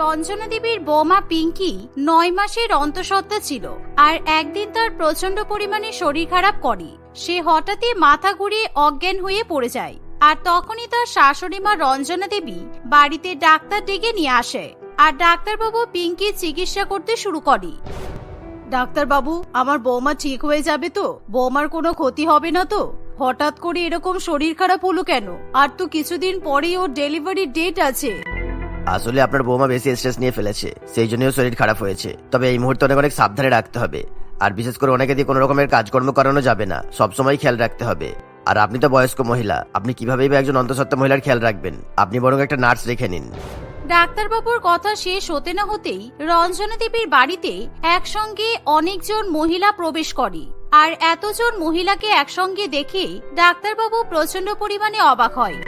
রঞ্জনা দেবীর বৌমা পিঙ্কি নয় মাসের অন্তঃসত্ত্বা ছিল, আর একদিন তার প্রচণ্ড পরিমাণে শরীর খারাপ করে। সে হঠাৎই মাথা ঘুরিয়ে অজ্ঞান হয়ে পড়ে যায়, আর তখনই তার শাশুড়ি মা রঞ্জনা দেবী বাড়িতে ডাক্তার ডেকে নিয়ে আসে, আর ডাক্তারবাবু পিঙ্কির চিকিৎসা করতে শুরু করে। ডাক্তারবাবু, আমার বৌমা ঠিক হয়ে যাবে তো? বৌমার কোনো ক্ষতি হবে না তো? হঠাৎ করে এরকম শরীর খারাপ হলো কেন? আর তো কিছুদিন পরেই ওর ডেলিভারি ডেট আছে। আসলে আপনার বৌমা বেশি স্ট্রেস নিয়ে ফেলেছে, সেই জন্যই ওর শরীর খারাপ হয়েছে। তবে এই মুহূর্তে অনেক অনেক সাবধানে রাখতে হবে। আর বিশেষ করে অনেকে দিয়ে কোনো রকমের কাজকর্ম করানো যাবে না, সবসময় খেয়াল রাখতে হবে। আর আপনি তো বয়স্ক মহিলা, আপনি কিভাবেই বা একজন অন্তঃসত্ত্বা মহিলার খেয়াল রাখবেন? আপনি বরং একটা নার্স রেখে নিন। ডাক্তারবাবুর কথা শেষ হতে না হতেই রঞ্জনা দেবীর বাড়িতে একসঙ্গে অনেকজন মহিলা প্রবেশ করে। আর এতজন মহিলাকে একসঙ্গে দেখে ডাক্তারবাবু প্রচণ্ড পরিমাণে অবাক হয়।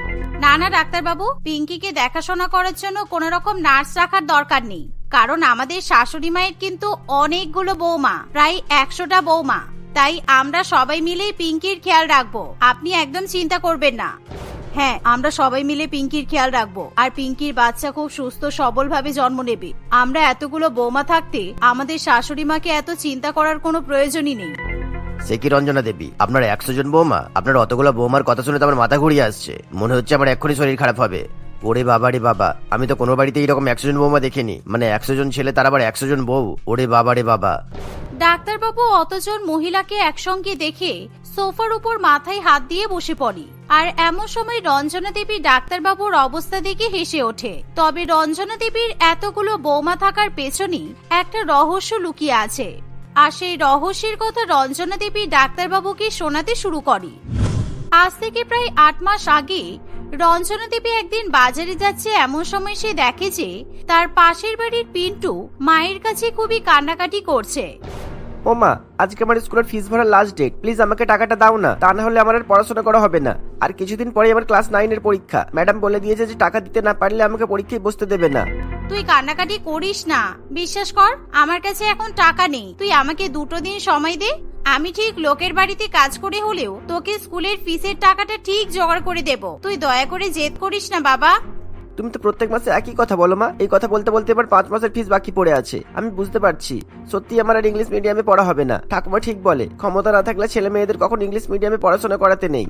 না না ডাক্তারবাবু, পিঙ্কিকে দেখাশোনা করার জন্য কোন রকম নার্স রাখার দরকার নেই। কারণ আমাদের শাশুড়ি মায়ের কিন্তু অনেকগুলো বৌমা, প্রায় একশোটা বৌমা। তাই আমরা সবাই মিলেই পিঙ্কির খেয়াল রাখব। আপনি একদম চিন্তা করবেন না। হ্যাঁ আমরা সবাই মিলে পিঙ্কির খেয়াল রাখব। আর পিঙ্কির বাচ্চা খুব সুস্থ সবল ভাবে জন্ম নেবে। আমরা এতগুলো বৌমা থাকতে আমাদের শাশুড়ি মাকে এত চিন্তা করার কোনো প্রয়োজনই নেই। সে কি রঞ্জনা দেবী? আপনার একশো জন বৌমা? আপনার অতগুলো বৌমার কথা শুনে তো আমার মাথা ঘুরিয়ে আসছে। মনে হচ্ছে আমার এক্ষুনি শরীর খারাপ হবে। ওরে বাবা রে বাবা, আমি তো কোনো বাড়িতে এইরকম একশো জন বৌমা দেখিনি। মানে একশো জন ছেলে, তার আবার একশো জন বউ। ওরে বাবা রে বাবা। ডাক্তারবাবু, অতজন মহিলাকে একসঙ্গে দেখে সোফার উপর মাথায় হাত দিয়ে বসে পড়ি। আর এমন সময় রঞ্জনা দেবী ডাক্তারবাবুর অবস্থা দেখে হেসে ওঠে। তবে রঞ্জনা দেবীর এতগুলো বৌমা থাকার পেছনেই একটা রহস্য লুকিয়ে আছে। আর সেই রহস্যের কথা রঞ্জনা দেবী ডাক্তারবাবুকে শোনাতে শুরু করে। আজ থেকে প্রায় আট মাস আগে রঞ্জনা দেবী একদিন বাজারে যাচ্ছে এমন সময় সে দেখে যে তার পাশের বাড়ির পিন্টু মায়ের কাছে খুবই কান্নাকাটি করছে। ও মা, আজকে আমার স্কুলের ফিস ভরার লাস্ট ডেট প্লিজ আমাকে টাকাটা দাও না, তা না হলে আমার আর পড়াশোনা করা হবে না। আর কিছুদিন পরে আমার ক্লাস নাইনের পরীক্ষা। ম্যাডাম বলে দিয়েছে যে টাকা দিতে না পারলে আমাকে পরীক্ষায় বসতে দেবে না। তুই কান্নাকাটি করিস না। বিশ্বাস কর, আমার কাছে এখন টাকা নেই। তুই আমাকে দুটো দিন সময় দে। আমি ঠিক লোকের বাড়িতে কাজ করে হলেও তোকে স্কুলের ফিসের টাকাটা ঠিক জোগাড় করে দেব। তুই দয়া করে জেদ করিস না, বাবা। তুমি তো প্রত্যেক মাসে একই কথা বলো মা। এই কথা বলতে বলতে এবার পাঁচ মাসের ফিস বাকি পড়ে আছে। আমি বুঝতে পারছি। সত্যি আমার আর ইংলিশ মিডিয়ামে পড়া হবে না। ঠাকুমা ঠিক বলে। ক্ষমতা না থাকলে ছেলে মেয়েদের কখন ইংলিশ মিডিয়ামে পড়াশোনা করাতে নেই।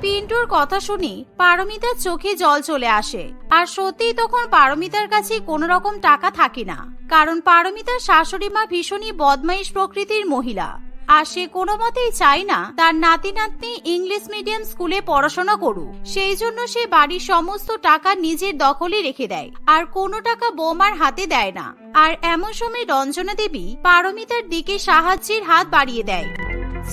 পিন্টুর কথা শুনি পারমিতার চোখে জল চলে আসে। আর সত্যিই তখন পারমিতার কাছে কোনো রকম টাকা থাকে না। কারণ পারমিতার শাশুড়ি মা ভীষণই বদমাইশ প্রকৃতির মহিলা। আর সে কোনো মতেই চায় না তার নাতি নাতনি ইংলিশ মিডিয়াম স্কুলে পড়াশোনা করুক। সেই জন্য সে বাড়ির সমস্ত টাকা নিজের দখলে রেখে দেয় আর কোনো টাকা বৌমার হাতে দেয় না। আর এমন সময় রঞ্জনা দেবী পারমিতার দিকে সাহায্যের হাত বাড়িয়ে দেয়।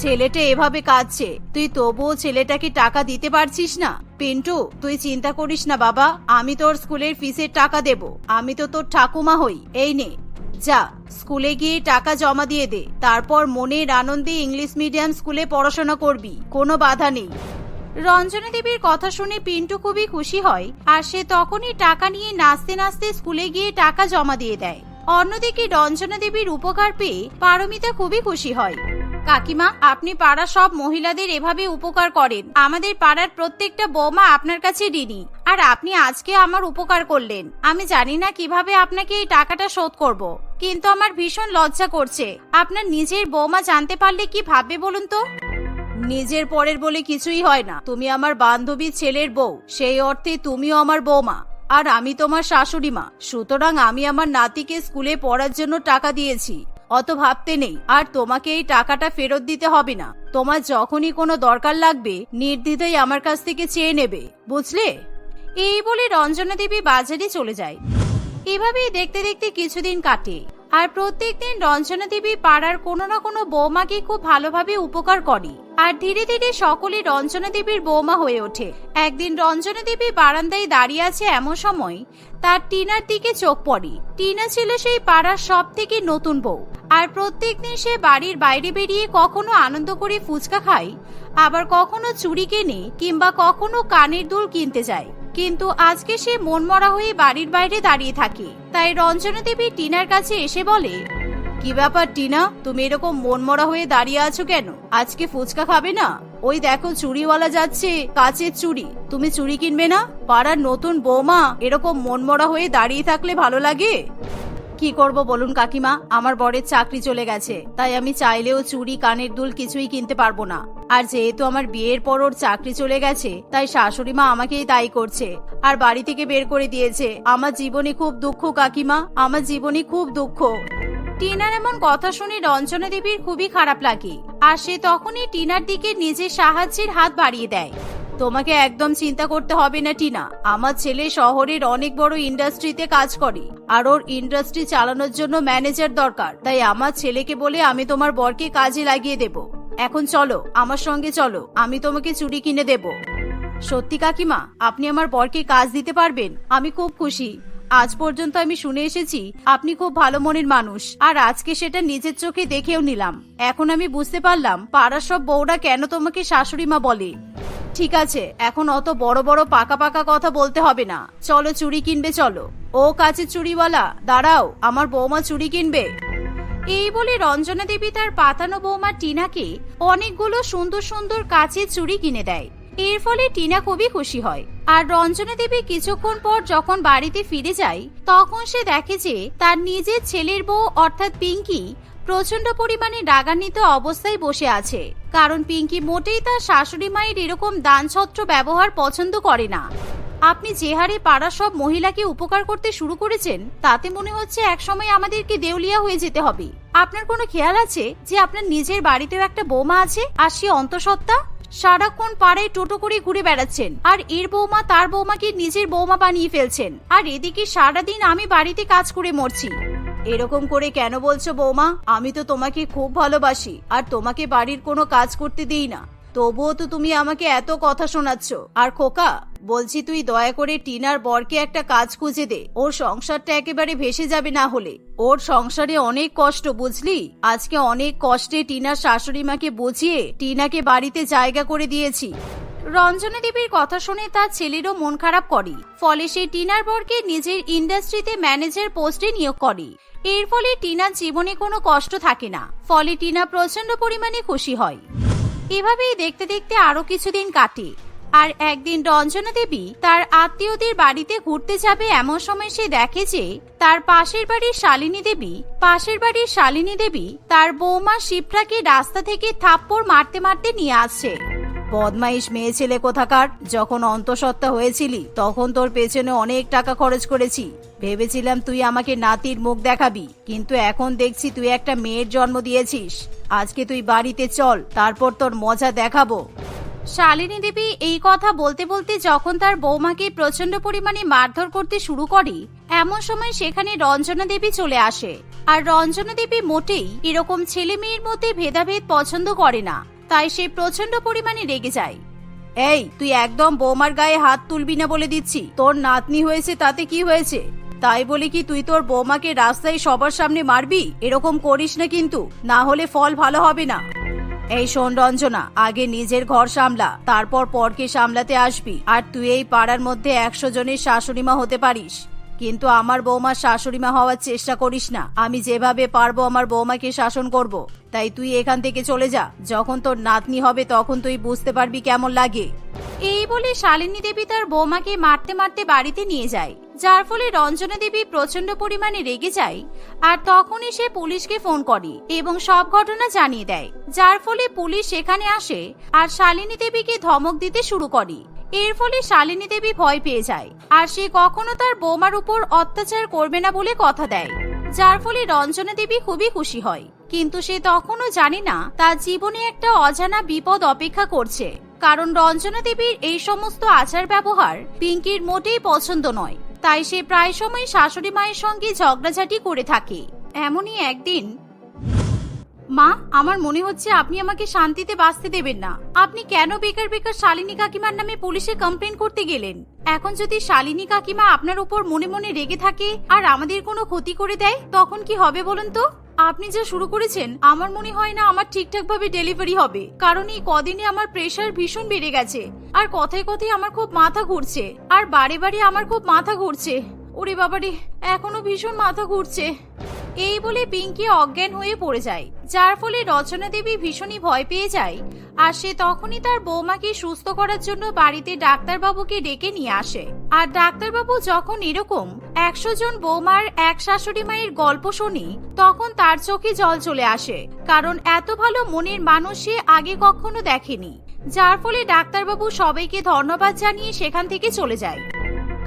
ছেলেটা এভাবে কাঁদছে। তুই তবুও ছেলেটাকে টাকা দিতে পারছিস না। পিন্টু, তুই চিন্তা করিস না বাবা, আমি তোর স্কুলের ফিসের টাকা দেব। আমি তো তোর ঠাকুমা হই। এই নে। যা, স্কুলে গিয়ে টাকা জমা দিয়ে দে। তারপর মনের আনন্দে ইংলিশ মিডিয়াম স্কুলে পড়াশোনা করবি, কোনো বাধা নেই। রঞ্জনা দেবীর কথা শুনে পিন্টু খুবই খুশি হয়, আর সে তখনই টাকা নিয়ে নাচতে নাচতে স্কুলে গিয়ে টাকা জমা দিয়ে দেয়। অন্যদিকে রঞ্জনা দেবীর উপকার পেয়ে পারমিতা খুবই খুশি হয়। কাকিমা, আপনি পাড়া সব মহিলাদের এভাবে উপকার করেন। আমাদের পাড়ার প্রত্যেকটা বৌমা আপনার কাছে ঋণী। আর আপনি আজকে আমার উপকার করলেন। আমি জানি না কীভাবে আপনাকে এই টাকাটা শোধ করব। কিন্তু আমার ভীষণ লজ্জা করছে। আপনার নিজের বৌমা জানতে পারলে কি ভাববে বলুন তো? নিজের পরের বলে কিছুই হয় না। তুমি আমার বান্ধবী ছেলের বউ। সেই অর্থে তুমিও আমার বৌমা। আর আমি তোমার শাশুড়ি মা। সুতরাং আমি আমার নাতিকে স্কুলে পড়ার জন্য টাকা দিয়েছি। অত ভাবতে নেই। আর তোমাকে এই টাকাটা ফেরত দিতে হবে না। তোমার যখনই কোনো দরকার লাগবে, নির্দ্বিধায় আমার কাছ থেকে চেয়ে নেবে, বুঝলে? এই বলে রঞ্জনা দেবী বাজারে চলে যায়। এভাবেই দেখতে দেখতে কিছুদিন কাটে। আর প্রত্যেক দিন রঞ্জনা দেবী পাড়ার কোনো না কোনো বৌমাকে খুব ভালোভাবে উপকার করে। আর ধীরে ধীরে সকলে রঞ্জনা দেবীর বৌমা হয়ে ওঠে। একদিন রঞ্জনা দেবী বারান্দায় দাঁড়িয়ে আছে এমন সময়, তার টিনার দিকে চোখ পড়ে। টিনা ছিল সেই পাড়ার সব থেকে নতুন বউ। আর প্রত্যেক দিন সে বাড়ির বাইরে বেরিয়ে কখনো আনন্দ করে ফুচকা খায়, আবার কখনো চুরি কেনে কিংবা কখনো কানের দুল কিনতে যায়। কিন্তু আজকে সে মনমরা হয়ে বাড়ির বাইরে দাঁড়িয়ে থাকে। তাই রঞ্জনা দেবী টিনার কাছে এসে বলে, কি ব্যাপার টিনা? তুমি এরকম মনমরা হয়ে দাঁড়িয়ে আছো কেন? আজকে ফুচকা খাবে না? ওই দেখো চুড়িওয়ালা যাচ্ছে কাচের চুড়ি। তুমি চুড়ি কিনবে না? পাড়ার নতুন বৌমা এরকম মনমরা হয়ে দাঁড়িয়ে থাকলে ভালো লাগে? কি করব বলুন কাকিমা? আমার বরের চাকরি চলে গেছে, তাই আমি চাইলেও চুড়ি কানের দুল কিছুই কিনতে পারব না। আর যেহেতু আমার বিয়ের পর ওর চাকরি চলে গেছে, তাই শাশুড়ি মা আমাকেই দায়ী করছে। আর বাড়ি থেকে বের করে দিয়েছে, আমার জীবনে খুব দুঃখ কাকিমা, আমার জীবনে খুব দুঃখ। টিনার এমন কথা শুনে রঞ্জনা দেবীর খুবই খারাপ লাগে, আর সে তখনই টিনার দিকে নিজের সাহায্যের হাত বাড়িয়ে দেয়। তোমাকে একদম চিন্তা করতে হবে না, টিনা। আমার ছেলে শহরের অনেক বড় ইন্ডাস্ট্রিতে কাজ করে, আর ওর ইন্ডাস্ট্রি চালানোর জন্য ম্যানেজার দরকার। তাই আমার ছেলেকে বলে আমি তোমার বরকে কাজে লাগিয়ে দেব। এখন চলো, আমার সঙ্গে চলো, আমি তোমাকে চুরি কিনে দেব। সত্যি কাকিমা, আপনি আমার বরকে কাজ দিতে পারবেন? আমি খুব খুশি। আজ পর্যন্ত আমি শুনে এসেছি, আপনি খুব ভালো মনের মানুষ, আর আজকে সেটা নিজের চোখে দেখেও নিলাম। এখন আমি বুঝতে পারলাম, পাড়ার সব বউরা কেন তোমাকে শাশুড়ি মা বলে? ঠিক আছে, এখন অত বড় বড় পাকা পাকা কথা বলতে হবে না। চলো চুড়ি কিনবে, চলো। ও কাছে চুড়িওয়ালা, দাঁড়াও, আমার বৌমা চুড়ি কিনবে। এই বলে রঞ্জনা দেবী তার পাতানো বৌমা টিনাকে অনেকগুলো সুন্দর সুন্দর কাচের চুড়ি কিনে দেয়। এর ফলে টিনা খুবই খুশি হয়। আর রঞ্জনা দেবী কিছুক্ষণ পর যখন বাড়িতে ফিরে যায়, তখন সে দেখে যে তার নিজের ছেলের বউ, অর্থাৎ পিঙ্কি প্রচণ্ড পরিমাণে রাগান্বিত অবস্থায় বসে আছে। কারণ পিঙ্কি মোটেই তার শাশুড়ি মায়ের এরকম দানছত্র ব্যবহার পছন্দ করে না। আপনি যে হারে পাড়া সব মহিলাকে উপকার করতে শুরু করেছেন, তাতে মনে হচ্ছে একসময় আমাদেরকে দেউলিয়া হয়ে যেতে হবে। আপনার কোনো খেয়াল আছে যে আপনার নিজের বাড়িতেও একটা বৌমা আছে আর সে অন্তঃসত্ত্বা? সারাক্ষণ পাড়ায় টোটো করে ঘুরে বেড়াচ্ছেন আর এর বৌমা তার বৌমাকে নিজের বৌমা বানিয়ে ফেলছেন। আর এদিকে সারাদিন আমি বাড়িতে কাজ করে মরছি। এরকম করে কেন বলছো বৌমা? আমি তো তোমাকে খুব ভালোবাসি, আর তোমাকে বাড়ির কোনো কাজ করতে দিই না। তবুও তো তুমি আমাকে এত কথা শোনাচ্ছ। আর খোকা, বলছি তুই দয়া করে টিনার বরকে একটা কাজ খুঁজে দে। ওর সংসারটা একেবারে ভেসে যাবে না হলে। ওর সংসারে অনেক কষ্ট, বুঝলি? আজকে অনেক কষ্টে টিনার শাশুড়ি মাকে বুঝিয়ে টিনাকে বাড়িতে জায়গা করে দিয়েছি। রঞ্জনা দেবীর কথা শুনে তার ছেলেরও মন খারাপ করে। ফলে সে টিনার বরকে নিজের ইন্ডাস্ট্রিতে ম্যানেজার পোস্টে নিয়োগ করে। এর ফলে টিনার জীবনে কোনো কষ্ট থাকে না। ফলে টিনা প্রচণ্ড পরিমাণে খুশি হয়। এভাবেই দেখতে দেখতে আরও কিছুদিন কাটে। আর একদিন রঞ্জনা দেবী তার আত্মীয়দের বাড়িতে ঘুরতে যাবে এমন সময় সে দেখে যে তার পাশের বাড়ির শালিনী দেবী, পাশের বাড়ির শালিনী দেবী তার বৌমা শিপ্রাকে রাস্তা থেকে থাপ্পড় মারতে মারতে নিয়ে আসছে। বদমাইশ মেয়ে ছেলে কোথাকার? যখন অন্তঃসত্ত্বা হয়েছিলি, তখন তোর পেছনে অনেক টাকা খরচ করেছি। ভেবেছিলাম তুই আমাকে নাতির মুখ দেখাবি, কিন্তু এখন দেখছি তুই একটা মেয়ের জন্ম দিয়েছিস। আজকে তুই বাড়িতে চল, তারপর তোর মজা দেখাবো। শালিনী দেবী, এই কথা বলতে বলতে যখন তার বৌমাকে প্রচণ্ড পরিমাণে মারধর করতে শুরু করে, এমন সময় সেখানে রঞ্জনা দেবী চলে আসে। আর রঞ্জনা দেবী মোটেই এরকম ছেলে মেয়ের মধ্যে ভেদাভেদ পছন্দ করে না। তাই সে প্রচণ্ড পরিমাণে রেগে যায়। এই, তুই একদম বৌমার গায়ে হাত তুলবি না বলে দিচ্ছি। তোর নাতনি হয়েছে, তাতে কি হয়েছে? তাই বলে কি তুই তোর বৌমাকে রাস্তায় সবার সামনে মারবি? এরকম করিস না কিন্তু, না হলে ফল ভালো হবে না। এই শোন রঞ্জনা, আগে নিজের ঘর সামলা, তারপর পরকে সামলাতে আসবি। আর তুই এই পাড়ার মধ্যে একশো জনের শাশুড়িমা হতে পারিস। কিন্তু আমার বৌমার শাশুড়িমা হওয়ার চেষ্টা করিস না। আমি যেভাবে পারব আমার বৌমাকে শাসন করব। তাই তুই এখান থেকে চলে যা। যখন তোর নাতনি হবে তখন তুই বুঝতে পারবি কেমন লাগে। এই বলে শালিনী দেবী তার বৌমাকে মারতে মারতে বাড়িতে নিয়ে যায়। যার ফলে রঞ্জনা দেবী প্রচণ্ড পরিমাণে রেগে যায় আর তখনই সে পুলিশকে ফোন করে এবং সব ঘটনা জানিয়ে দেয়। যার ফলে পুলিশ সেখানে আসে আর শালিনী দেবীকে ধমক দিতে শুরু করে। এর ফলে শালিনী দেবী ভয় পেয়ে যায়, আর সে কখনো তার বৌমার উপর অত্যাচার করবে না বলে কথা দেয়, যার ফলে রঞ্জনা দেবী খুবই খুশি হয়। কিন্তু সে তখনও জানে না, তার জীবনে একটা অজানা বিপদ অপেক্ষা করছে, কারণ রঞ্জনা দেবীর এই সমস্ত আচার ব্যবহার পিঙ্কির মোটেই পছন্দ নয়। তাই সে প্রায় সময় শাশুড়ি মায়ের সঙ্গে ঝগড়াঝাটি করে থাকে। এমনই একদিন মা, আমার মনে হচ্ছে আপনি আমাকে শান্তিতে বাঁচতে দেবেন না। আপনি কেন বেকার বেকার শালিনী কাকিমার নামে পুলিশে কমপ্লেন করতে গেলেন? এখন যদি শালিনী কাকিমা আপনার উপর মনে মনে রেগে থাকে আর আমাদের কোনো ক্ষতি করে দেয়, তখন কি হবে বলুন তো? আপনি যা শুরু করেছেন, আমার মনে হয় না আমার ঠিকঠাক ভাবে ডেলিভারি হবে। কারণ এই কদিনে আমার প্রেশার ভীষণ বেড়ে গেছে। আর কথায় কথায় আমার খুব মাথা ঘুরছে। আর বারে বারে আমার খুব মাথা ঘুরছে। ওরে বাবারে, এখনও ভীষণ মাথা ঘুরছে। এই বলে পিঙ্কি অজ্ঞান হয়ে পড়ে যায়, যার ফলে রচনা দেবী ভীষণই ভয় পেয়ে যায়, আর সে তখনই তার বৌমাকে সুস্থ করার জন্য বাড়িতে ডাক্তারবাবুকে ডেকে নিয়ে আসে। আর ডাক্তারবাবু যখন এরকম একশো জন বৌমার এক শাশুড়ি মায়ের গল্প শুনি, তখন তার চোখে জল চলে আসে, কারণ এত ভালো মনের মানুষ সে আগে কখনো দেখেনি, যার ফলে ডাক্তারবাবু সবাইকে ধন্যবাদ জানিয়ে সেখান থেকে চলে যায়।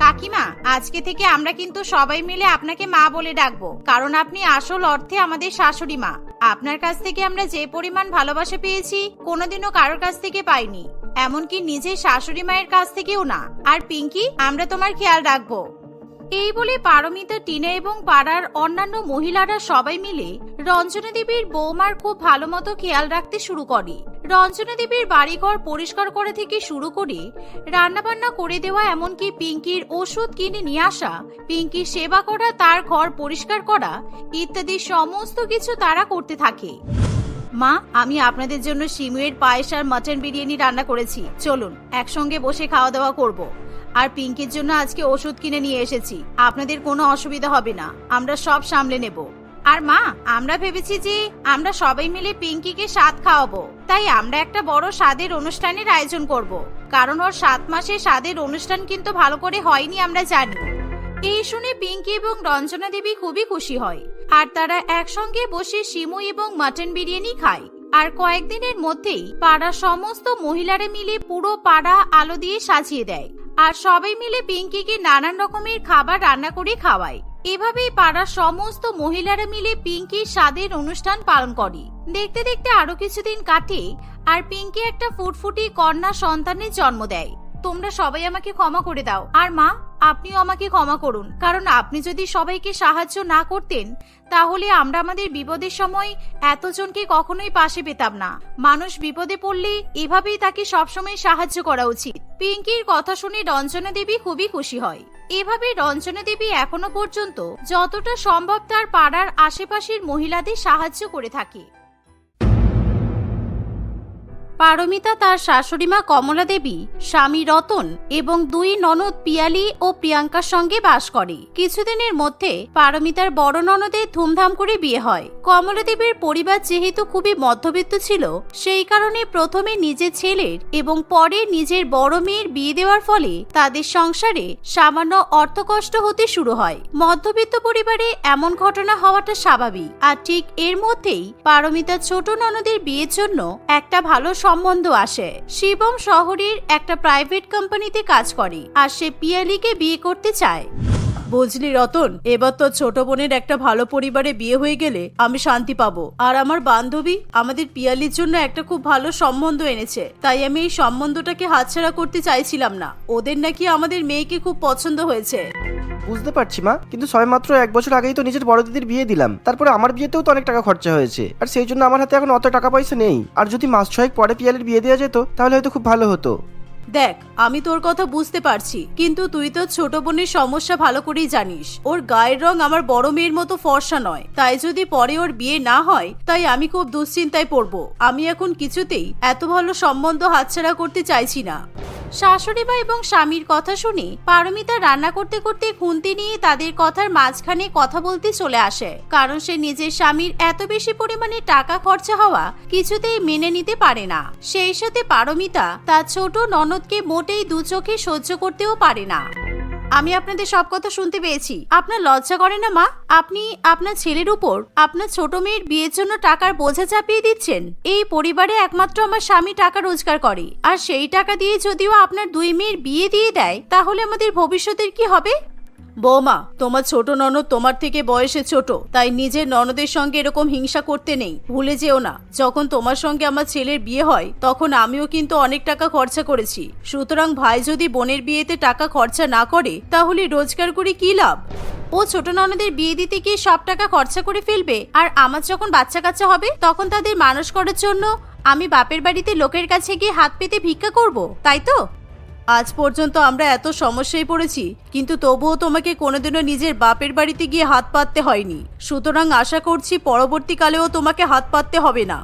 কাকিমা, আজকে থেকে আমরা কিন্তু সবাই মিলে আপনাকে মা বলে ডাকবো, কারণ আপনি আসল অর্থে আমাদের শাশুড়ি মা। আপনার কাছ থেকে আমরা যে পরিমাণ ভালোবাসা পেয়েছি, কোনোদিনও কারোর কাছ থেকে পাইনি। এমনকি নিজের শাশুড়ি মায়ের কাছ থেকেও না। আর পিঙ্কি, আমরা তোমার খেয়াল রাখব। এই বলে পারমিতা টিনা এবং পাড়ার অন্যান্য মহিলারা সবাই মিলে রঞ্জনা দেবীর বৌমার খুব ভালো মতো খেয়াল রাখতে শুরু করে। রঞ্জনা দেবীর বাড়িঘর পরিষ্কার করা থেকে শুরু করে রান্নাবান্না করে দেওয়া, এমনকি পিঙ্কির ওষুধ কিনে নিয়ে আসা, পিঙ্কির সেবা করা, তার ঘর পরিষ্কার করা ইত্যাদি সমস্ত কিছু তারা করতে থাকে। মা, আমি আপনাদের জন্য শিমুয়ের পায়েস আর মাটন বিরিয়ানি রান্না করেছি। চলুন, একসঙ্গে বসে খাওয়া দাওয়া করব। আর পিঙ্কির জন্য আজকে ওষুধ কিনে নিয়ে এসেছি। আপনাদের কোনো অসুবিধা হবে না। আমরা সব সামলে নেব। আর মা, আমরা ভেবেছি যে আমরা সবাই মিলে পিঙ্কিকে স্বাদ খাওয়াবো। তাই আমরা একটা বড় স্বাদের অনুষ্ঠানের আয়োজন করব। কারণ ওর সাত মাসে স্বাদের অনুষ্ঠান কিন্তু ভালো করে হয়নি আমরা জানি। এই শুনে পিঙ্কি এবং রঞ্জনা দেবী খুবই খুশি হয়। আর তারা একসঙ্গে বসে শিমু এবং মাটন বিরিয়ানি খায়। আর কয়েকদিনের মধ্যেই পাড়ার সমস্ত মহিলারা মিলে পুরো পাড়া আলো দিয়ে সাজিয়ে দেয়। আর সবাই মিলে পিঙ্কিকে নানান রকমের খাবার রান্না করে খাওয়ায়। এভাবেই পাড়ার সমস্ত মহিলারা মিলে পিঙ্কির স্বাদের অনুষ্ঠান পালন করে। দেখতে দেখতে আরও কিছুদিন কাটে আর পিঙ্কি একটা ফুটফুটি কন্যা সন্তানের জন্ম দেয়। তোমরা সবাই আমাকে ক্ষমা করে দাও। আর মা? আপনিও আমাকে ক্ষমা করুন। কারণ আপনি যদি সবাইকে সাহায্য না করতেন, তাহলে আমরা আমাদের বিপদের সময় এতজনকে কখনোই পাশে পেতাম না। মানুষ বিপদে পড়লে এভাবেই তাকে সবসময় সাহায্য করা উচিত। পিঙ্কির কথা শুনে রঞ্জনা দেবী খুবই খুশি হয়। এভাবে রঞ্জনা দেবী এখনও পর্যন্ত যতটা সম্ভব তার পাড়ার আশেপাশের মহিলাদের সাহায্য করে থাকে। পারমিতা তার শাশুড়িমা কমলা দেবী, স্বামী রতন এবং দুই ননদ পিয়ালি ও প্রিয়াঙ্কার সঙ্গে বাস করে। কিছুদিনের মধ্যে পারমিতার বড় ননদের ধুমধাম করে বিয়ে হয়। কমলা দেবীর পরিবার যেহেতু খুবই মধ্যবিত্ত ছিল, সেই কারণে প্রথমে নিজের ছেলের এবং পরে নিজের বড় মেয়ের বিয়ে দেওয়ার ফলে তাদের সংসারে সামান্য অর্থকষ্ট হতে শুরু হয়। মধ্যবিত্ত পরিবারে এমন ঘটনা হওয়াটা স্বাভাবিক। আর ঠিক এর মধ্যেই পারমিতার ছোট ননদের বিয়ের জন্য একটা ভালো সম্বন্ধ আসে। শিবম শহরের একটা প্রাইভেট কোম্পানিতে কাজ করে আর সে পিয়ালিকে বিয়ে করতে চায়। বুঝলি রতন, এবার তো ছোট বোনের একটা ভালো পরিবারে বিয়ে হয়ে গেলে আমি শান্তি পাবো। আর আমার বান্ধবী আমাদের পিয়ালির জন্য একটা খুব ভালো সম্বন্ধ এনেছে। তাই আমি এই সম্বন্ধটাকে হাতছাড়া করতে চাইছিলাম না। ওদের নাকি আমাদের মেয়েকে খুব পছন্দ হয়েছে। বুঝতে পারছি মা, কিন্তু সবে মাত্র এক বছর আগেই তো নিজের বড় দিদির বিয়ে দিলাম। তারপরে আমার বিয়েতেও তো অনেক টাকা খরচা হয়েছে। আর সেই জন্য আমার হাতে এখন অত টাকা পয়সা নেই। আর যদি মাস ছয়েক পরে পিয়ালির বিয়ে দেওয়া যেত, তাহলে হয়তো খুব ভালো হতো। দেখ, আমি তোর কথা বুঝতে পারছি, কিন্তু তুই তো ছোট বোনের সমস্যা ভালো করেই জানিস। ওর গায়ের রং আমার বড় মেয়ের মতো ফর্সা নয়। তাই যদি পরে ওর বিয়ে না হয়, তাই আমি খুব দুশ্চিন্তায় পড়ব। আমি এখন কিছুতেই এত ভালো সম্বন্ধ হাতছাড়া করতে চাইছি না। শাশুড়ি মা এবং স্বামীর কথা শুনে পারমিতা রান্না করতে করতে খুন্তি নিয়ে তাদের কথার মাঝখানে কথা বলতে চলে আসে। কারণ সে নিজের স্বামীর এত বেশি পরিমাণে টাকা খরচা হওয়া কিছুতেই মেনে নিতে পারে না। সেই সাথে পারমিতা তার ছোট ননদকে মোটেই দু চোখে সহ্য করতেও পারে না। আমি আপনাদের সব কথা শুনতে পেয়েছি। আপনার লজ্জা করে না, মা? আপনি আপনার ছেলের উপর আপনার ছোট মেয়ের বিয়ের জন্য টাকার বোঝা চাপিয়ে দিচ্ছেন। এই পরিবারে একমাত্র আমার স্বামী টাকা রোজগার করে। আর সেই টাকা দিয়ে যদিও আপনার দুই মেয়ের বিয়ে দিয়ে দেয়, তাহলে আমাদের ভবিষ্যতের কি হবে? বৌমা, তোমার ছোট ননদ তোমার থেকে বয়সে ছোট, তাই নিজের ননদের সঙ্গে এরকম হিংসা করতে নেই। ভুলে যেও না, যখন তোমার সঙ্গে আমার ছেলের বিয়ে হয়, তখন আমিও কিন্তু অনেক টাকা খরচা করেছি। সুতরাং ভাই যদি বোনের বিয়েতে টাকা খরচা না করে, তাহলে রোজগার করে কি লাভ? ও ছোট ননদের বিয়ে দিতে গিয়ে সব টাকা খরচা করে ফেলবে, আর আমার যখন বাচ্চা কাচ্চা হবে, তখন তাদের মানুষ করার জন্য আমি বাপের বাড়িতে লোকের কাছে গিয়ে হাত পেতে ভিক্ষা করব, তাই তো? আজ পর্যন্ত আমরা এত সমস্যায় পড়েছি, কিন্তু তবুও তোমাকে কোনোদিনও নিজের বাপের বাড়িতে গিয়ে হাত পাততে হয়নি। সুতরাং আশা করছি পরবর্তীকালেও তোমাকে হাত পাততে হবে না।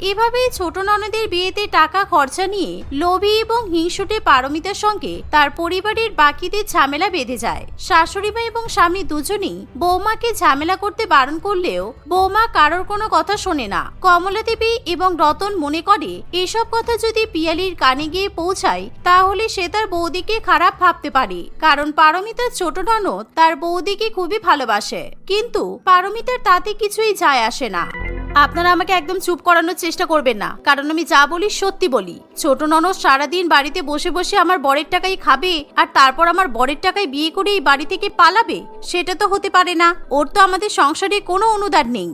এভাবেই ছোট ননদের বিয়েতে টাকা খরচা নিয়ে লোভী এবং হিংসুটে পারমিতার সঙ্গে তার পরিবারের বাকিদের ঝামেলা বেঁধে যায়। শাশুড়ি শাশুড়িমা এবং স্বামী দুজনেই বৌমাকে ঝামেলা করতে বারণ করলেও বৌমা কারোর কোনো কথা শোনে না। কমলা দেবী এবং রতন মনে করে, এসব কথা যদি পিয়ালির কানে গিয়ে পৌঁছায়, তাহলে সে তার বৌদিকে খারাপ ভাবতে পারে। কারণ পারমিতার ছোট ননদ তার বৌদিকে খুবই ভালোবাসে। কিন্তু পারমিতার তাতে কিছুই যায় আসে না। আপনারা আমাকে একদম চুপ করানোর চেষ্টা করবেন না। কারণ আমি যা বলি সত্যি বলি। ছোট ননদ সারাদিন বাড়িতে বসে বসে আমার বরের টাকাই খাবে আর তারপর আমার বরের টাকায় বিয়ে করে এই বাড়ি থেকে পালাবে, সেটা তো হতে পারে না। ওর তো আমাদের সংসারে কোনো অনুদান নেই।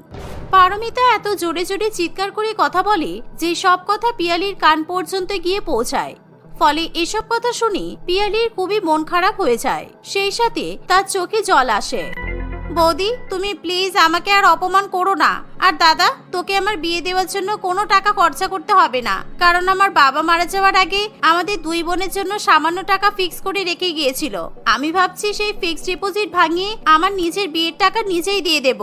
পারমিতা এত জোরে জোরে চিৎকার করে কথা বলে যে সব কথা পিয়ালির কান পর্যন্ত গিয়ে পৌঁছায়। ফলে এসব কথা শুনে পিয়ালির খুবই মন খারাপ হয়ে যায়। সেই সাথে তার চোখে জল আসে। বৌদি, তুমি প্লিজ আমাকে আর অপমান করো না। আর দাদা, তোকে আমার বিয়ে দেওয়ার জন্য কোনো টাকা খরচা করতে হবে না। কারণ আমার বাবা মারা যাওয়ার আগে আমাদের দুই বোনের জন্য সামান্য টাকা ফিক্স করে রেখে গিয়েছিল। আমি ভাবছি সেই ফিক্সড ডিপোজিট ভাঙিয়ে আমার নিজের বিয়ের টাকা নিজেই দিয়ে দেব।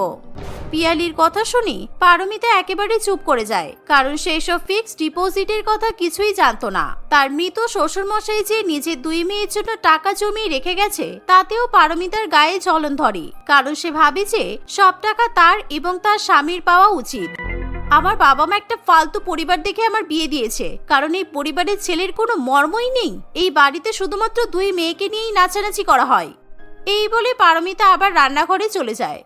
পিয়ালির কথা শুনি, পারমিতা একেবারে চুপ করে যায়, কারণ সেই সব ফিক্সড ডিপোজিটের কথা কিছুই জানতো না। তার মৃত শ্বশুরমশাই যে নিজের দুই মেয়ের জন্য টাকা জমিয়ে রেখে গেছে, তাতেও পারমিতার গায়ে জ্বলন ধরে, কারণ সে ভাবে যে সব টাকা তার এবং তার স্বামীর পাওয়া উচিত। আমার বাবা মা একটা ফালতু পরিবার দেখে আমার বিয়ে দিয়েছে, কারণ এই পরিবারের ছেলের কোনো মর্মই নেই। এই বাড়িতে শুধুমাত্র দুই মেয়েকে নিয়েই নাচানাচি করা হয়। এই বলে পারমিতা আবার রান্নাঘরে চলে যায়।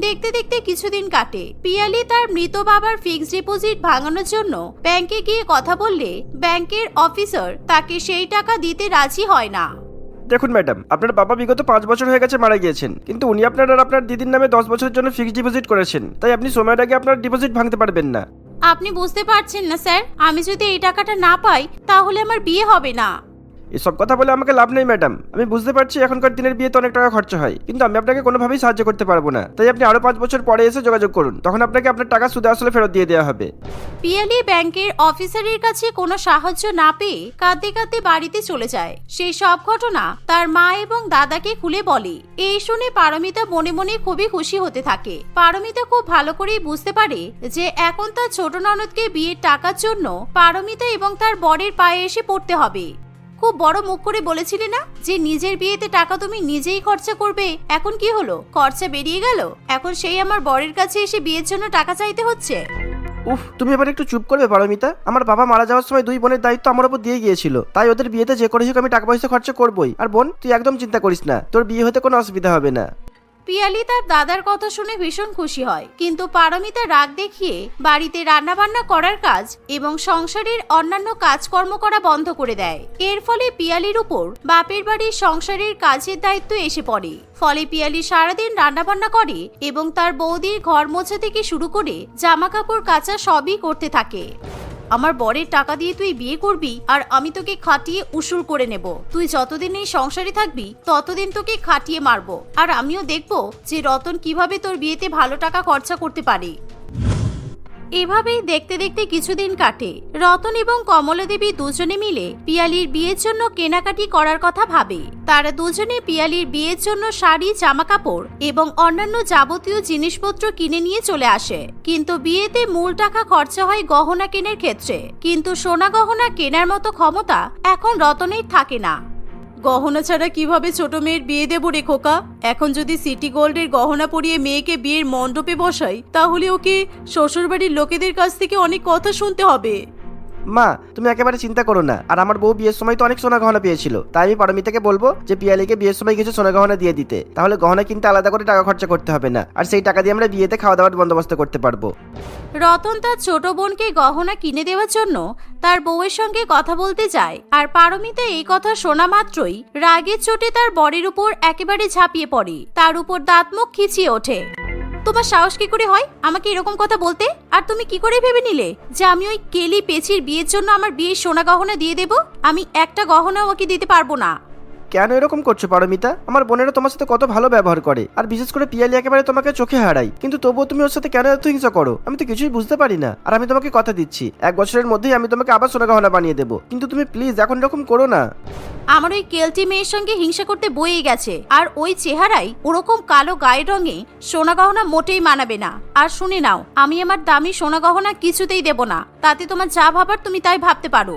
দেখতে দেখতে কিছুদিন কাটে। পিয়ালি তার মৃত বাবার ফিক্সড ডিপোজিট ভাঙানোর জন্য ব্যাংকে গিয়ে কথা বললে ব্যাংকের অফিসার তাকে সেই টাকা দিতে রাজি হয় না। দেখুন ম্যাডাম আপনার বাবা বিগত পাঁচ বছর হয়ে গেছে মারা গিয়েছেন কিন্তু উনি আপনার আর আপনার দিদির নামে দশ বছরের জন্য ফিক্সড ডিপোজিট করেছেন তাই আপনি সময়ের আগে আপনার ডিপোজিট ভাঙতে পারবেন না। আপনি বুঝতে পারছেন না স্যার। আমি যদি এই টাকাটা না পাই তাহলে আমার বিয়ে হবে না। এসব কথা বলে আমাকে লাভ নেই, ম্যাডাম। আমি বুঝতে পারছি এখনকার দিনের বিয়েতে অনেক টাকা খরচা হয়, কিন্তু আমি আপনাকে কোনোভাবেই সাহায্য করতে পারব না। তাই আপনি আরও পাঁচ বছর পরে এসে যোগাযোগ করুন। তখন আপনাকে আপনার টাকা সুদে আসলে ফেরত দিয়ে দেওয়া হবে। পিয়ালি ব্যাংকের অফিসারের কাছে কোনো সাহায্য না পেয়ে কাঁদতে কাঁদতে বাড়িতে চলে যায়। সেই সব ঘটনা তার মা এবং দাদাকে খুলে বলে। এই শুনে পারমিতা মনে মনে খুবই খুশি হতে থাকে। পারমিতা খুব ভালো করেই বুঝতে পারে যে এখন তার ছোট ননদকে বিয়ের টাকার জন্য পারমিতা এবং তার বরের পায়ে এসে পড়তে হবে। খুব বড় মুখ করে বলেছিলে না যে নিজের বিয়েতে টাকা তুমি নিজেই খরচা করবে? এখন কি হলো? খরচা বেরিয়ে গেল? এখন সেই আমার বরের কাছে এসে বিয়ের জন্য টাকা চাইতে হচ্ছে? উফ, তুমি এবার একটু চুপ করবে পারমিতা। আমার বাবা মারা যাওয়ার সময় দুই বোনের দায়িত্ব আমার উপর দিয়ে গিয়েছিল। তাই ওদের বিয়েতে যে করে হোক আমি টাকা পয়সা খরচা করবই। আর বোন, তুই একদম চিন্তা করিস না। তোর বিয়ে হতে কোনো অসুবিধা হবে না। পিয়ালি তার দাদার কথা শুনে ভীষণ খুশি হয়। কিন্তু পারমিতা রাগ দেখিয়ে বাড়িতে রান্নাবান্না করার কাজ এবং সংসারের অন্যান্য কাজকর্ম করা বন্ধ করে দেয়। এর ফলে পিয়ালির উপর বাপের বাড়ির সংসারের কাজের দায়িত্ব এসে পড়ে। ফলে পিয়ালি সারাদিন রান্নাবান্না করে এবং তার বৌদির ঘর মোছা থেকে শুরু করে জামা কাপড় কাচা সবই করতে থাকে। আমার বরের টাকা দিয়ে তুই বিয়ে করবি আর আমি তোকে খাটিয়ে উসুর করে নেব। তুই যতদিন এই সংসারে থাকবি, ততদিন তোকে খাটিয়ে মারবো। আর আমিও দেখব যে রতন কীভাবে তোর বিয়েতে ভালো টাকা খরচা করতে পারে। এভাবেই দেখতে দেখতে কিছুদিন কাটে। রতন এবং কমলা দেবী দুজনে মিলে পিয়ালির বিয়ের জন্য কেনাকাটি করার কথা ভাবে। তারা দুজনে পিয়ালির বিয়ের জন্য শাড়ি জামা কাপড় এবং অন্যান্য যাবতীয় জিনিসপত্র কিনে নিয়ে চলে আসে। কিন্তু বিয়েতে মূল টাকা খরচা হয় গহনা কেনার ক্ষেত্রে। কিন্তু সোনা গহনা কেনার মতো ক্ষমতা এখন রতনের থাকে না। গহনা ছাড়া কীভাবে ছোট মেয়ের বিয়ে দেবো রে খোকা? এখন যদি সিটি গোল্ডের গহনা পরিয়ে মেয়েকে বিয়ের মণ্ডপে বসাই, তাহলে ওকে শ্বশুরবাড়ির লোকেদের কাছ থেকে অনেক কথা শুনতে হবে। মা, তুমি একেবারে চিন্তা করো না। আর আমার বউ বিয়ের সময় তো অনেক সোনা গহনা পেয়েছিল। তাই আমি পারমিতাকে বলব যে, পিয়ালিকে বিয়ের সময় কিছু সোনা গহনা দিয়ে দিতে। তাহলে গহনা কিনতে আলাদা করে টাকা খরচা করতে হবে না। আর সেই টাকা দিয়ে আমরা বিয়েতে খাওয়া দাওয়ার বন্দোবস্ত করতে পারব। রতন তার ছোট বোনকে গহনা কিনে দেওয়ার জন্য তার বউয়ের সঙ্গে কথা বলতে যায়। আর পারমিতা এই কথা শোনা মাত্রই রাগের চোটে তার বরের উপর একেবারে ঝাঁপিয়ে পড়ে। তার উপর দাঁত মুখ খিচিয়ে ওঠে। তোমার সাহস কি করে হয় আমাকে এরকম কথা বলতে? আর তুমি কি করে ভেবে নিলে যে আমি ওই কেলি পেছির বিয়ের জন্য আমার বিয়ের সোনা গহনা দিয়ে দেব? আমি একটা গহনাও ওকে দিতে পারব না। কেন এরকম করছ পারমিতা? আমার বোনেরা তোমার সাথে কত ভালো ব্যবহার করে। আর বিশেষ করে পিয়ালি একেবারে তোমাকে চোখে হারাই কিন্তু তবুও তুমি ওর সাথে কেন এত হিংসা করো? আমি তো কিছুই বুঝতে পারি না। আর আমি তোমাকে কথা দিচ্ছি। এক বছরের মধ্যেই আমি তোমাকে আবার সোনা গহনা বানিয়ে দেবো। কিন্তু তুমি প্লিজ এখন এরকম করো না। আমার ওই কেলটি মেয়ের সঙ্গে হিংসা করতে বয়ে গেছে। আর ওই চেহারাই ওরকম কালো গায়ের রঙে সোনা গহনা মোটেই মানাবে না। আর শুনে নাও, আমি আমার দামি সোনা গহনা কিছুতেই দেব না। তাতে তোমার যা ভাবার তুমি তাই ভাবতে পারো।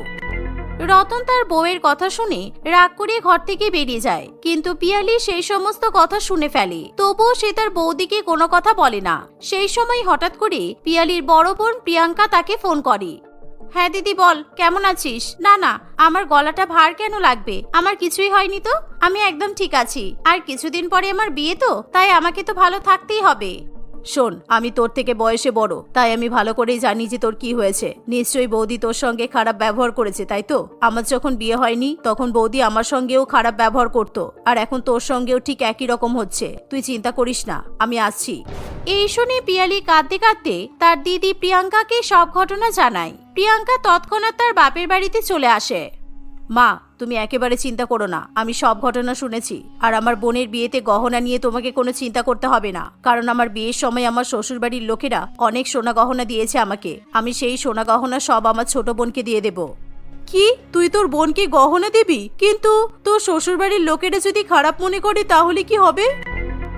রতন তার বউয়ের কথা শুনে রাগ করে ঘর থেকে বেরিয়ে যায়। কিন্তু পিয়ালি সেই সমস্ত কথা শুনে ফেলে। তবুও সে তার বৌদিকে কোনো কথা বলে না। সেই সময় হঠাৎ করে পিয়ালির বড় বোন প্রিয়াঙ্কা তাকে ফোন করে। হ্যাঁ দিদি, বল, কেমন আছিস? না না, আমার গলাটা ভার কেন লাগবে? আমার কিছুই হয়নি তো? আমি একদম ঠিক আছি। আর কিছুদিন পরে আমার বিয়ে তো, তাই আমাকে তো ভালো থাকতেই হবে। শোন আমি তোর থেকে বয়সে বড় তাই আমি ভালো করেই জানি যে তোর কি হয়েছে। নিশ্চয়ই বৌদি তোর সঙ্গে খারাপ ব্যবহার করেছে তাই তো? আমার যখন বিয়ে হয়নি তখন বৌদি আমার সঙ্গেও খারাপ ব্যবহার করতো আর এখন তোর সঙ্গেও ঠিক একই রকম হচ্ছে। তুই চিন্তা করিস না আমি আসছি। এই শুনে পিয়ালি কাঁদতে কাঁদতে তার দিদি প্রিয়াঙ্কাকে সব ঘটনা জানায়। প্রিয়াঙ্কা তৎক্ষণাৎ তার বাপের বাড়িতে চলে আসে। মা তুমি একেবারে চিন্তা করো না, আমি সব ঘটনা শুনেছি। আর আমার বোনের বিয়েতে গহনা নিয়ে তোমাকে কোনো চিন্তা করতে হবে না, কারণ আমার বিয়ের সময় আমার শ্বশুরবাড়ির লোকেরা অনেক সোনা গহনা দিয়েছে আমাকে। আমি সেই সোনা গহনা সব আমার ছোট বোনকে দিয়ে দেব। কি? তুই তোর বোনকে গহনা দিবি? কিন্তু তোর শ্বশুরবাড়ির লোকেরা যদি খারাপ মনে করে, তাহলে কি হবে?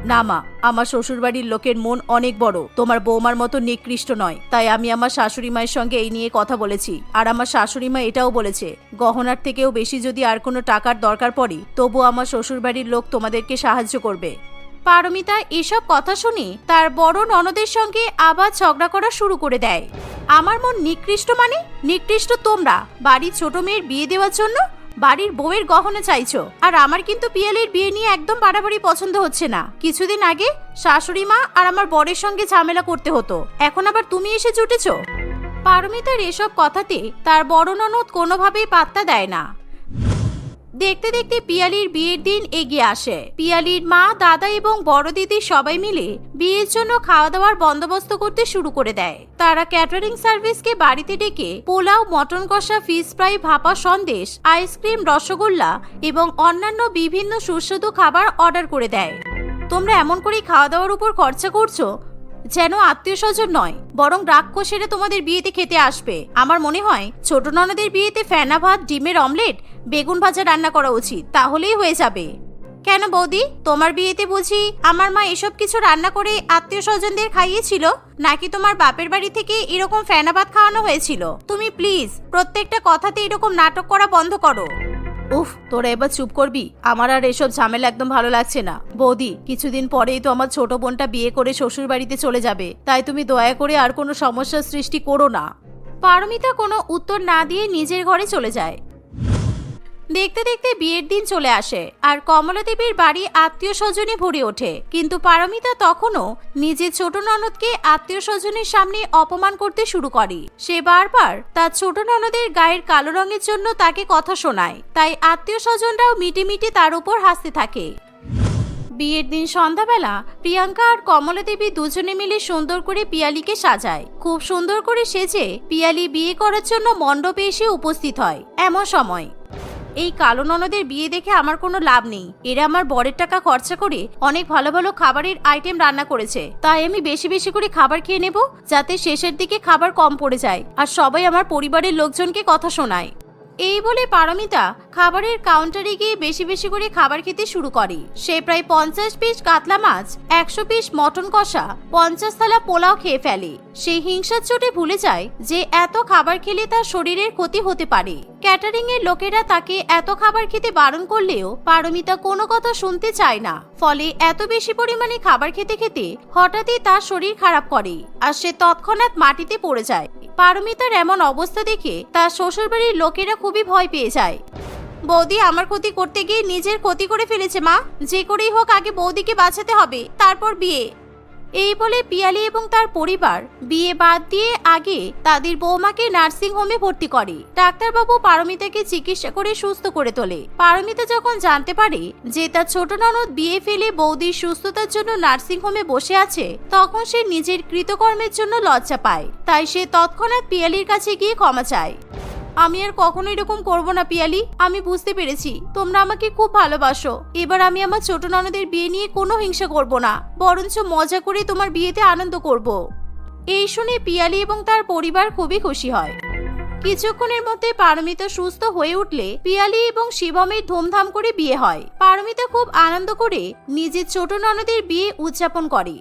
না মা, আমার শ্বশুরবাড়ির লোকের মন অনেক বড়। তোমার বৌমার মতো নিকৃষ্ট নয়। তাই আমি আমার শাশুড়ি মায়ের সঙ্গে এই নিয়ে কথা বলেছি। আর আমার শাশুড়ি মা এটাও বলেছে, গহনার থেকেও বেশি যদি আর কোনো টাকার দরকার পড়ে তবু আমার শ্বশুরবাড়ির লোক তোমাদেরকে সাহায্য করবে। পারমিতা, এসব কথা শুনে তার বড় ননদের সঙ্গে আবার ঝগড়া করা শুরু করে দেয়। আমার মন নিকৃষ্ট মানে? নিকৃষ্ট তোমরা। বাড়ির ছোট মেয়ের বিয়ে দেওয়ার জন্য বাড়ির বউয়ের গহনা চাইছো। আর আমার কিন্তু পিয়ালির বিয়ে নিয়ে একদম বাড়াবাড়ি পছন্দ হচ্ছে না। কিছুদিন আগে শাশুড়ি মা আর আমার বরের সঙ্গে ঝামেলা করতে হতো। এখন আবার তুমি এসে জুটেছো? পারমিতার এসব কথাতে তার বড় ননদ কোনোভাবেই পাত্তা দেয় না। দেখতে দেখতে পিয়ালির বিয়ের দিন এগিয়ে আসে। পিয়ালির মা, দাদা এবং বড় দিদি সবাই মিলে বিয়ের জন্য খাওয়া দাওয়ার বন্দোবস্ত করতে শুরু করে দেয়। তারা ক্যাটারিং সার্ভিসকে বাড়িতে ডেকে পোলাও, মটন কষা ফিশ ফ্রাই ভাপা সন্দেশ আইসক্রিম রসগোল্লা এবং অন্যান্য বিভিন্ন সুস্বাদু খাবার অর্ডার করে দেয়। তোমরা এমন করেই খাওয়া দাওয়ার উপর খরচা করছ? যেন আত্মীয় স্বজন নয়, বরং রাক্ষসেরা তোমাদের বিয়েতে খেতে আসবে। আমার মনে হয় ছোট ননদের বিয়েতে ফেনা ভাত, ডিমের অমলেট, বেগুন ভাজা রান্না করা উচিত, তাহলেই হয়ে যাবে। কেন বৌদি? তোমার বিয়েতে বুঝি আমার মা এসব কিছু রান্না করে আত্মীয় স্বজনদের খাইয়েছিল? নাকি তোমার বাপের বাড়ি থেকে এরকম ভাত খাওয়ানো হয়েছিল? তুমি প্লিজ প্রত্যেকটা কথাতে এরকম নাটক করা বন্ধ করো। উফ, তোরা এবার চুপ করবি? আমার আর এসব ঝামেলা একদম ভালো লাগছে না। বৌদি, কিছুদিন পরেই তো আমার ছোট বোনটা বিয়ে করে শ্বশুর বাড়িতে চলে যাবে। তাই তুমি দয়া করে আর কোনো সমস্যার সৃষ্টি করো না। পারমিতা কোনো উত্তর না দিয়ে নিজের ঘরে চলে যায়। দেখতে দেখতে বিয়ের দিন চলে আসে, আর কমলা দেবীর বাড়ি আত্মীয় স্বজনে ভরে ওঠে। কিন্তু পারমিতা তখনও নিজের ছোট ননদকে আত্মীয় স্বজনের সামনে অপমান করতে শুরু করে। সে বারবার তার ছোট ননদের গায়ের কালো রঙের জন্য তাকে কথা শোনায়, তাই আত্মীয় স্বজনরাও মিটে মিটে তার উপর হাসতে থাকে। বিয়ের দিন সন্ধ্যাবেলা প্রিয়াঙ্কা আর কমলা দেবী দুজনে মিলে সুন্দর করে পিয়ালিকে সাজায়। খুব সুন্দর করে সেজে পিয়ালি বিয়ে করার জন্য মণ্ডপে এসে উপস্থিত হয়, এমন সময়। এই কালো ননদের বিয়ে দেখে আমার কোনো লাভ নেই। এরা আমার বরের টাকা খরচা করে অনেক ভালো ভালো খাবারের আইটেম রান্না করেছে। তাই আমি বেশি বেশি করে খাবার খেয়ে নেব, যাতে শেষের দিকে খাবার কম পড়ে যায়, আর সবাই আমার পরিবারের লোকজনকে কথা শোনায়। এই বলে পারমিতা খাবারের কাউন্টারে গিয়ে বেশি বেশি করে খাবার খেতে শুরু করে। সে প্রায় পঞ্চাশ পিস কাতলা মাছ, একশো পিস মটন কষা, পঞ্চাশ থালা পোলাও খেয়ে ফেলে। সে হিংসার চোটে ভুলে যায় যে এত খাবার খেলে তার শরীরের ক্ষতি হতে পারে। ক্যাটারিং এর লোকেরা তাকে এত খাবার খেতে বারণ করলেও পারমিতা কোনো কথা শুনতে চায় না। ফলে এত বেশি পরিমাণে খাবার খেতে খেতে হঠাৎই তার শরীর খারাপ করে আর সে তৎক্ষণাৎ মাটিতে পড়ে যায়। পারমিতার এমন অবস্থা দেখে তার শ্বশুরবাড়ির লোকেরা খুবই ভয় পেয়ে যায়। বৌদি আমার ক্ষতি করতে গিয়ে নিজের ক্ষতি করে ফেলেছে, মা। যে করেই হোক আগে বৌদিকে বাঁচাতে হবে, তারপর বিয়ে। এই বলে পিয়ালি এবং তার পরিবার বিয়ে বাদ দিয়ে আগে তাদের বৌমাকে নার্সিং হোমে ভর্তি করে। ডাক্তারবাবু পারমিতাকে চিকিৎসা করে সুস্থ করে তোলে। পারমিতা যখন জানতে পারে যে তার ছোট ননদ বিয়ে ফেলে বৌদির সুস্থতার জন্য নার্সিং হোমে বসে আছে, তখন সে নিজের কৃতকর্মের জন্য লজ্জা পায়। তাই সে তৎক্ষণাৎ পিয়ালির কাছে গিয়ে ক্ষমা চায়। আমি আর কখনো এরকম করব না, পিয়ালি। আমি বুঝতে পেরেছি। তোমরা আমাকে খুব ভালোবাসো। এবার আমি আমার ছোট ননদের বিয়ে নিয়ে কোনো হিংসা করব না। বরঞ্চ মজা করে তোমার বিয়েতে আনন্দ করব। এই শুনে পিয়ালি এবং তার পরিবার খুবই খুশি হয়। কিছুক্ষণের মধ্যে পারমিতা সুস্থ হয়ে উঠলে পিয়ালি এবং শিবমের ধুমধাম করে বিয়ে হয়। পারমিতা খুব আনন্দ করে নিজের ছোট ননদের বিয়ে উদযাপন করে।